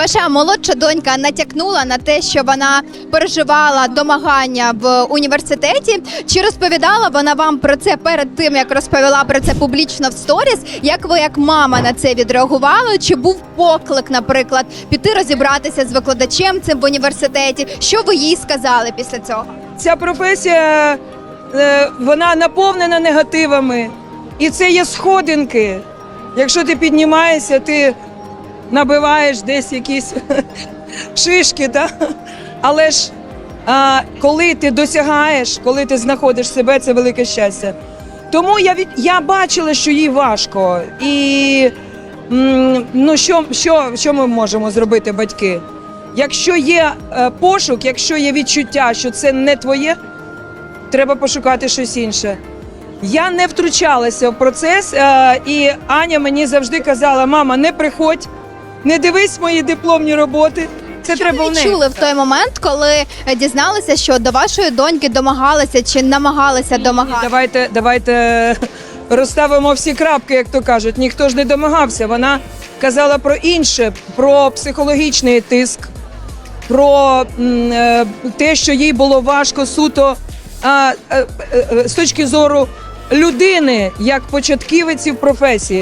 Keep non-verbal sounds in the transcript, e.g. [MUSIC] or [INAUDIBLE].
Ваша молодша донька натякнула на те, що вона переживала домагання в університеті. Чи розповідала вона вам про це перед тим, як розповіла про це публічно в сторіс? Як ви, як мама, на це відреагували? Чи був поклик, наприклад, піти розібратися з викладачем цим в університеті? Що ви їй сказали після цього? Ця професія е, вона наповнена негативами, і це є сходинки. Якщо ти піднімаєшся, ти набиваєш десь якісь [LAUGHS] шишки, та? але ж а, коли ти досягаєш, коли ти знаходиш себе, це велике щастя. Тому я від я бачила, що їй важко. І ну, що, що, що ми можемо зробити, батьки? Якщо є е, пошук, якщо є відчуття, що це не твоє, треба пошукати щось інше. Я не втручалася в процес, е, і Аня мені завжди казала: мама, не приходь, не дивись мої дипломні роботи. Це Що треба ви в неї. відчули в той момент, коли е, дізналися, що до вашої доньки домагалися чи намагалися домагатися? Давайте, давайте [LAUGHS] розставимо всі крапки, як то кажуть. Ніхто ж не домагався. Вона казала про інше, про психологічний тиск, про м, е, те, що їй було важко суто а, е, е, е, з точки зору людини, як початківиці в професії.